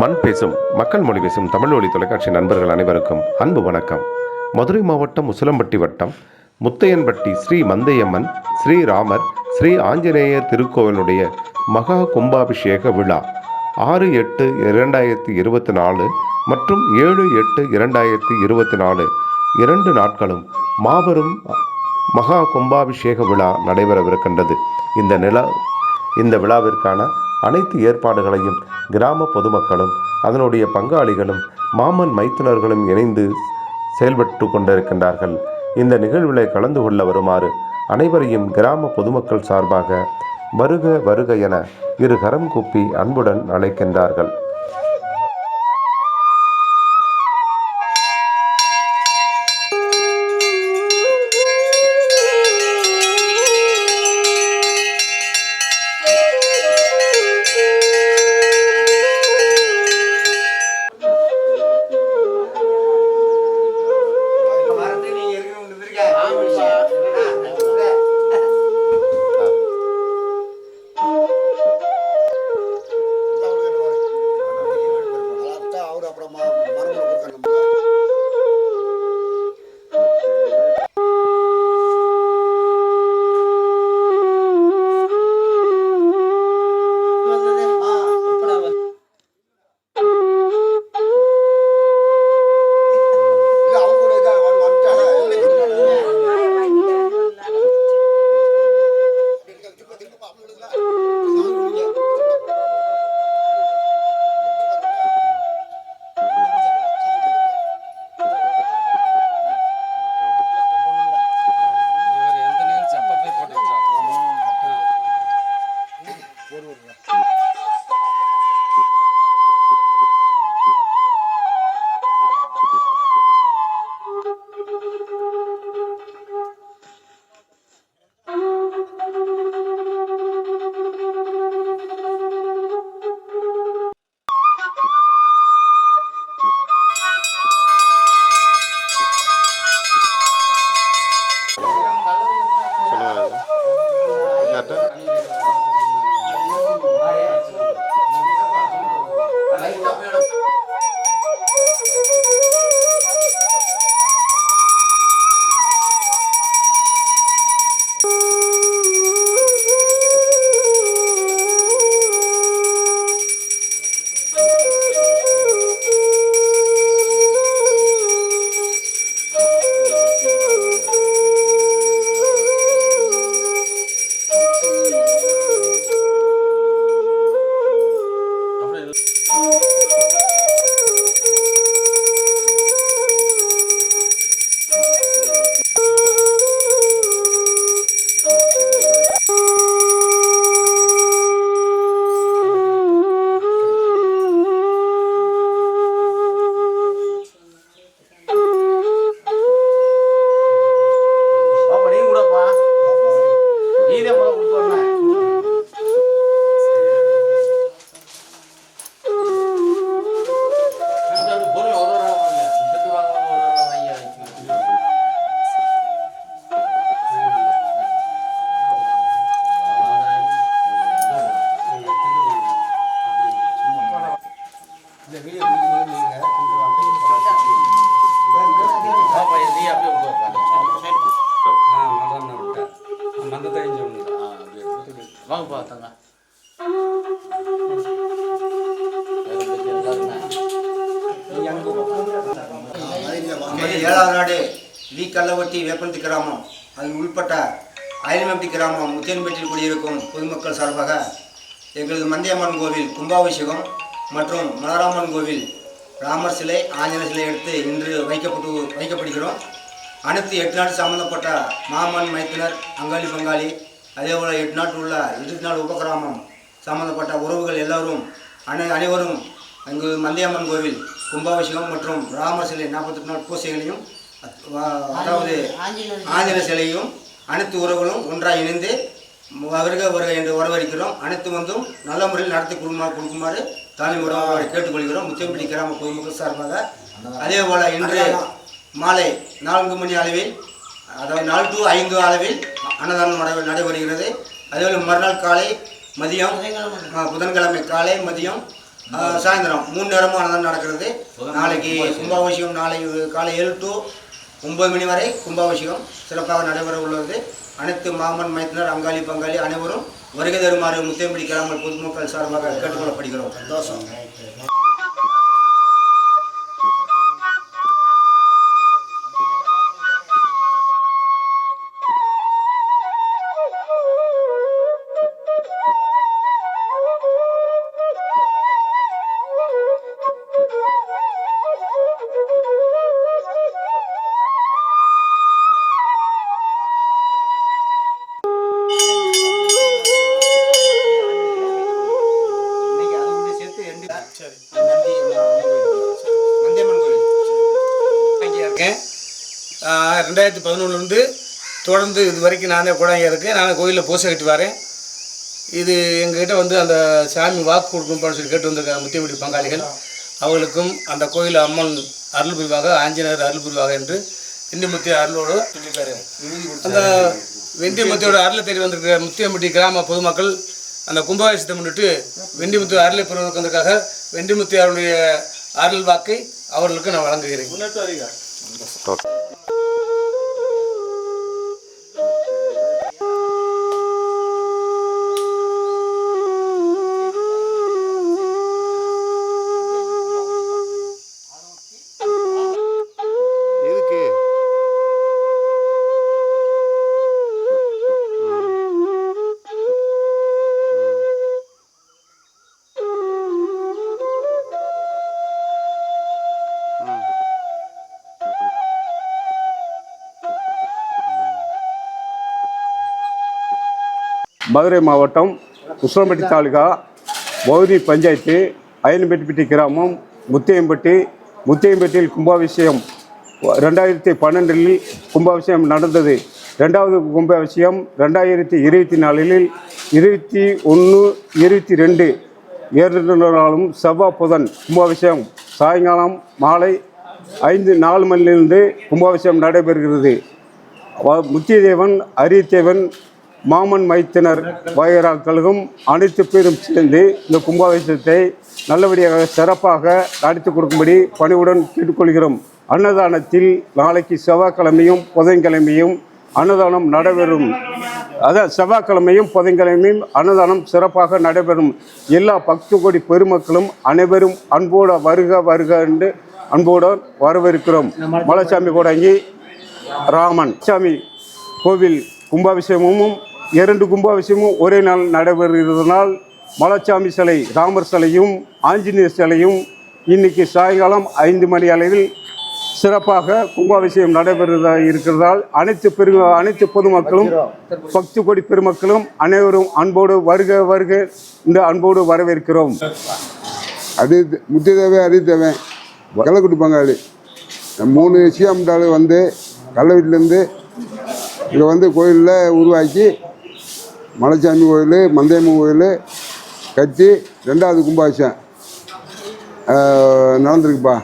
மண் பேசும் மக்கள் மொழி பேசும் தமிழ் ஒளி தொலைக்காட்சி நண்பர்கள் அனைவருக்கும் அன்பு வணக்கம். மதுரை மாவட்டம் உசிலம்பட்டி வட்டம் முத்தையன்பட்டி ஸ்ரீ மந்தையம்மன் ஸ்ரீராமர் ஸ்ரீ ஆஞ்சநேயர் திருக்கோவிலுடைய மகா கும்பாபிஷேக விழா ஆறு எட்டு இரண்டாயிரத்தி இருபத்தி நாலு மற்றும் ஏழு எட்டு இரண்டாயிரத்தி இருபத்தி நாலு. இரண்டு நாட்களும் மாபெரும் மகா கும்பாபிஷேக விழா நடைபெறவிருக்கின்றது. இந்த நில இந்த விழாவிற்கான அனைத்து ஏற்பாடுகளையும் கிராம பொதுமக்களும் அதனுடைய பங்காளிகளும் மாமன் மைத்துனர்களும் இணைந்து செயல்பட்டு கொண்டிருக்கின்றார்கள். இந்த நிகழ்விலே கலந்து கொள்ள வருமாறு அனைவரையும் கிராம பொதுமக்கள் சார்பாக வருக வருக என இரு கரம் கூப்பி அன்புடன் அழைக்கின்றார்கள். கல்லவட்டி கிராமம். அதன் உள்பட்ட அயல்மப்பட்டி கிராமம் முத்தியன்பேட்டில் குடியிருக்கும் பொதுமக்கள் சார்பாக எங்களது மந்தியம்மன் கோவில் கும்பாபிஷேகம் மற்றும் மலராமன் கோவில் ராமர் சிலை ஆஞ்சநேயர் சிலை எடுத்து இன்று வைக்கப்பட்டு வைக்கப்படுகிறோம். அனைத்து எட்டு நாடு சம்பந்தப்பட்ட மாமன் மைத்தினர் அங்காளி பங்காளி அதே போல் எட்டு நாட்டில் உள்ள எட்டு நாள் உபகிராமம் சம்பந்தப்பட்ட உறவுகள் எல்லோரும் அனை அனைவரும் அங்கு மந்தியம்மன் கோவில் கும்பாபிஷேகம் மற்றும் ராமர் சிலை நாற்பத்தெட்டு நாள் பூசைகளையும் அதாவது ஆஞ்சநேயர் சிலையும் அனைத்து உறவுகளும் ஒன்றாக இணைந்து வருக வருக என்று வரவேற்கிறோம். அனைத்து வந்தும் நல்ல முறையில் நடத்தி கொடுக்குமாறு கொடுக்குமாறு உறவுகளை கேட்டுக்கொள்கிறோம். முத்தியம்பட்டி கிராம பொதுமக்கள் சார்பாக. அதே போல் இன்று மாலை நான்கு மணி அளவில் அதாவது நாலு டு ஐந்து அளவில் அன்னதானம் நடைபெ நடைபெறுகிறது. அதேபோல் மறுநாள் காலை மதியம் புதன்கிழமை. காலை மதியம் சாயந்தரம் மூணு நேரமும் அன்னதானம் நடக்கிறது. நாளைக்கு கும்பாபிஷேகம் நாளை காலை ஏழு டு ஒன்பது மணி வரை கும்பாபிஷேகம் சிறப்பாக நடைபெற உள்ளது. அனைத்து மாமன் மைத்தினர் அங்காளி பங்காளி அனைவரும் வருகை தருமாறு முத்தேம்படி கிராம பொதுமக்கள் சார்பாக கேட்டுக்கொள்ளப்படுகிறோம். சந்தோஷம். ரெண்டாயிரத்தி பதினொன்றுலேருந்து தொடர்ந்து இது வரைக்கும் நானே கூட இங்கே இருக்கேன் நான் கோயிலில் பூசை கட்டி வரேன். இது எங்ககிட்ட வந்து அந்த சாமி வாக்கு கொடுக்கணும்னு சொல்லி கேட்டு வந்திருக்காங்க முத்தியமுடி பங்காளிகள். அவர்களுக்கும் அந்த கோயில் அம்மன் அருள் புரிவாக ஆஞ்சநேயர் அருள் புரிவாக என்று வெண்டிமுத்தி அருளோடு அந்த வெண்டிமுத்தியோட அருளை தேடி வந்திருக்கிற முத்தியம்பட்டி கிராம பொதுமக்கள் அந்த கும்பாபிஷேகத்தை முன்னிட்டு வெண்டிமுத்தி அருளை பெறுவதற்கு வந்ததுக்காக வெண்டிமுத்தி அவருடைய அருள் வாக்கை அவர்களுக்கு நான் வழங்குகிறேன். மதுரை மாவட்டம் உஸ்லம்பட்டி தாலுகா பௌதி பஞ்சாயத்து அயன்பெட்டிப்பட்டி கிராமம் முத்தையம்பட்டி. முத்தையம்பட்டியில் கும்பாபிஷேகம் ரெண்டாயிரத்தி பன்னெண்டில் கும்பாபிஷேகம் நடந்தது. ரெண்டாவது கும்பாபிஷேகம் ரெண்டாயிரத்தி இருபத்தி நாலில் இருபத்தி ஒன்று இருபத்தி ரெண்டு இரண்டு செவ்வாய் புதன் கும்பாபிஷேகம் சாயங்காலம் மாலை ஐந்து நாலு மணிலிருந்து கும்பாபிஷேகம் நடைபெறுகிறது. முத்தியதேவன் அரியத்தேவன் மாமன் மைத்தினர் வாயராக்களும் அனைத்து பேரும் சேர்ந்து இந்த கும்பாபிஷேகத்தை நல்லபடியாக சிறப்பாக நடத்தி கொடுக்கும்படி பணிவுடன் கேட்டுக்கொள்கிறோம். அன்னதானத்தில் நாளைக்கு செவ்வாய்க்கிழமையும் புதன்கிழமையும் அன்னதானம் நடைபெறும். அதான் செவ்வாய்க்கிழமையும் புதன்கிழமையும் அன்னதானம் சிறப்பாக நடைபெறும். எல்லா பக்த கோடி பெருமக்களும் அனைவரும் அன்போடு வருக வருக என்று அன்போடு வரவேற்கிறோம். மலைச்சாமி கூடங்கி ராமன். சாமி கோவில் கும்பாபிஷேகமும் இரண்டு கும்பாபிஷேகமும் ஒரே நாள் நடைபெறுகிறதுனால் மலைச்சாமி சிலை ராமர் சிலையும் ஆஞ்சநேயர் சிலையும் இன்னைக்கு சாயங்காலம் ஐந்து மணி அளவில் சிறப்பாக கும்பாபிஷேகம் நடைபெறுவதாக இருக்கிறதால் அனைத்து பெரு அனைத்து பொதுமக்களும் பக்தி கோடி பெருமக்களும் அனைவரும் அன்போடு வருக வருக இந்த அன்போடு வரவேற்கிறோம். அது முத்தியதேவன் அடித்தேவன் கள்ளக்குட்டி பங்காளி. மூணு சிஎம்டாலு வந்து கள்ள வீட்டிலேருந்து இங்கே வந்து கோயிலில் உருவாக்கி மலைச்சாமி கோயில் மந்தையம்மன் கோயில் கட்டி ரெண்டாவது கும்பாபிஷேகம். நடந்திருக்குப்பா.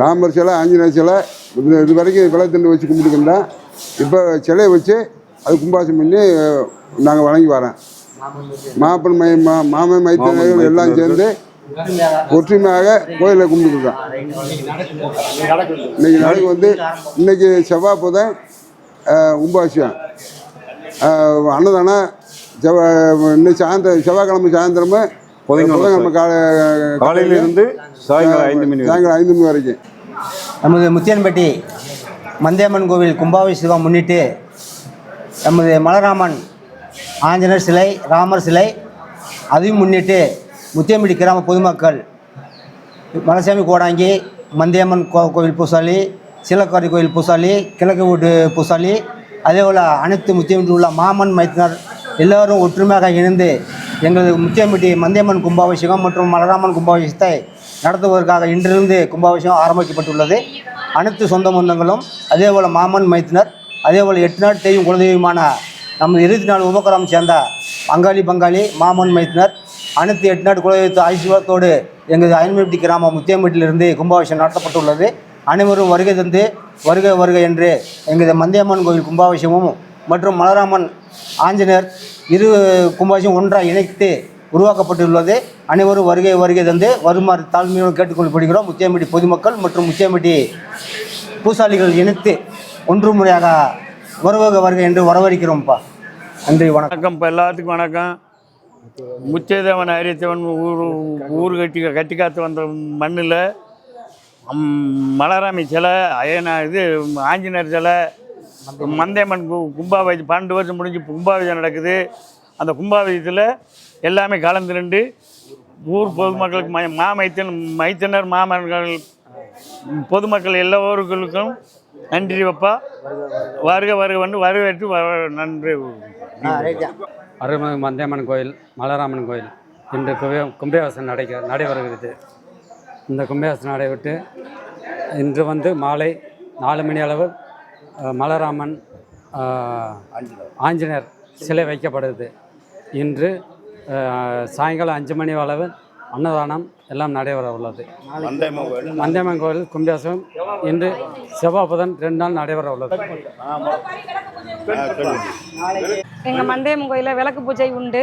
ராமர் சிலை ஆஞ்சநேயர் சிலை இது இது வரைக்கும் குலத்தண்டு வச்சு கும்பிட்டுக்கிட்டோம் இப்போ சிலையை வச்சு அது கும்பாபிஷேகம் பண்ணி நாங்கள் வணங்கி வரோம். மாப்பன் மை மா மாமன் மைத்திரர்கள் எல்லாம் சேர்ந்து ஒற்றுமையாக கோயிலை கும்பிட்டுருக்கோம் இன்னைக்கு நாளைக்கு வந்து இன்னைக்கு செவ்வாய் புதன் ஆஹ், அன்னதானம் செவ்வாய் இன்னைக்கு சாயந்தரம் செவ்வாய்க்கிழமை சாயந்தரமே புதன்கிழமை காலை காலையிலிருந்து சாயங்காலம் ஐந்து மணி. சாயங்காலம் ஐந்து மணி வரைக்கும் நமது முத்தியன்பட்டி மந்தியம்மன் கோவில் கும்பாபிஷேகம் முன்னிட்டு நமது மலராமன் ஆஞ்சநேயர் சிலை ராமர் சிலை அதையும் முன்னிட்டு முத்தியம்பட்டி கிராம பொதுமக்கள் மலைசாமி கோடாங்கி மந்தியம்மன் கோ கோவில் பூசாலி சீலக்காரி கோயில் பூசாலி கிழக்கு வீட்டு பூசாலி அதே போல் அனைத்து முத்தியம்பட்டியில் உள்ள மாமன் மைத்தினர் எல்லோரும் ஒற்றுமையாக இணைந்து எங்களது முத்தியம்பட்டி மந்தியம்மன் கும்பாபிஷேகம் மற்றும் மலராமன் கும்பாபிஷேகத்தை நடத்துவதற்காக இன்றிலிருந்து கும்பாபிஷேகம் ஆரம்பிக்கப்பட்டுள்ளது. அனைத்து சொந்த பந்தங்களும் அதே போல் மாமன் மைத்தினர் அதே போல் எட்டு நாள் தேயும் குலதெய்வமான நமது இருபத்தி நாலு உபகரம் சேர்ந்த பங்காளி பங்காளி மாமன் மைத்தினர் அனைத்து எட்டு நாடு குலதெய்வத்து ஆசீர்வாதத்தோடு எங்களது அயன்மேட்டி கிராமம் முத்தியம்பட்டியிலிருந்து கும்பாபிஷேகம் நடத்தப்பட்டுள்ளது. அனைவரும் வருகை தந்து வருக வருக என்று எங்களது மந்தியம்மன் கோவில் கும்பாபிஷேகமும் மற்றும் மலராமன் ஆஞ்சநேயர் இரு கும்பாசியும் ஒன்றாக இணைத்து உருவாக்கப்பட்டுள்ளது. அனைவரும் வருகை வருகை தந்து வருமாறு தாழ்மையுடன் கேட்டுக்கொள்ளப்படுகிறோம். முத்தியம்பட்டி பொதுமக்கள் மற்றும் முத்தியம்பட்டி பூசாலிகள் இணைத்து ஒன்று முறையாக வருவக வருகை என்று வரவழைக்கிறோம்ப்பா நன்றி வணக்கம். இப்போ எல்லாத்துக்கும் வணக்கம். முச்சேதேவன் அரியத்தவன் ஊர் ஊர் கட்டி கட்டி காத்து வந்த மண்ணில் மலராமி சிலை அயனா இது ஆஞ்சநேயர் சிலை மந்தையம்மன் கும்பாபிஷேகம் பன்னெண்டு வருஷம் முடிஞ்சு கும்பாபிஷேகம் நடக்குது. அந்த கும்பாபிஷேகத்தில் எல்லாமே கலந்து நின்று ஊர் பொதுமக்களுக்கு மை மா மைத்தன் மைத்தனர் மாமன்கள் பொதுமக்கள் எல்லோருக்கும் நன்றி வைப்பா வருக வருக வந்து வரவேற்று வ- நன்றி. அருள்மிகு மந்தியம்மன் கோயில் மலராமன் கோயில் இன்று குபே கும்பாபிஷேகம் நடைக்க நடைபெறுகிறது. இந்த கும்பாபிஷேகம் நடைபெற்று இன்று வந்து மாலை நாலு மணி அளவு மலராமன் ஆஞ்சநேயர் சிலை வைக்கப்படுது. இன்று சாயங்காலம் அஞ்சு மணி அளவு அன்னதானம் எல்லாம் நடைபெற உள்ளது. மந்தியம்மன் கோயில் கும்பியாசம் இன்று செவ்வாய் புதன் ரெண்டு நாள் நடைபெற உள்ளது. எங்கள் மந்தேமன் கோயிலில் விளக்கு பூஜை உண்டு.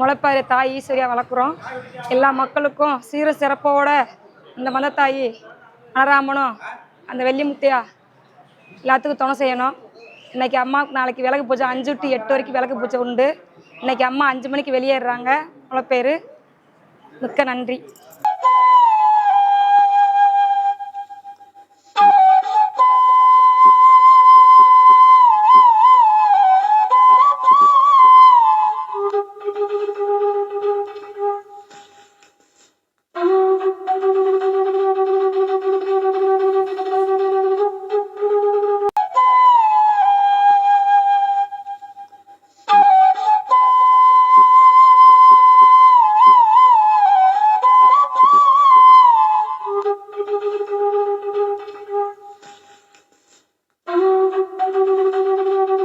முளைப்பாரி தாய் ஈஸ்வரியா வளர்க்குறோம். எல்லா மக்களுக்கும் சீர சிறப்போட இந்த மலத்தாயி தாயி அந்த வெள்ளி முத்தையா எல்லாத்துக்கும் துணை செய்யணும். இன்னைக்கு அம்மாவுக்கு நாளைக்கு விளக்கு பூஜை அஞ்சு டு எட்டு வரைக்கும் விளக்கு பூஜை உண்டு. இன்னைக்கு அம்மா அஞ்சு மணிக்கு வெளியேறுறாங்க. பேர். மிக்க நன்றி.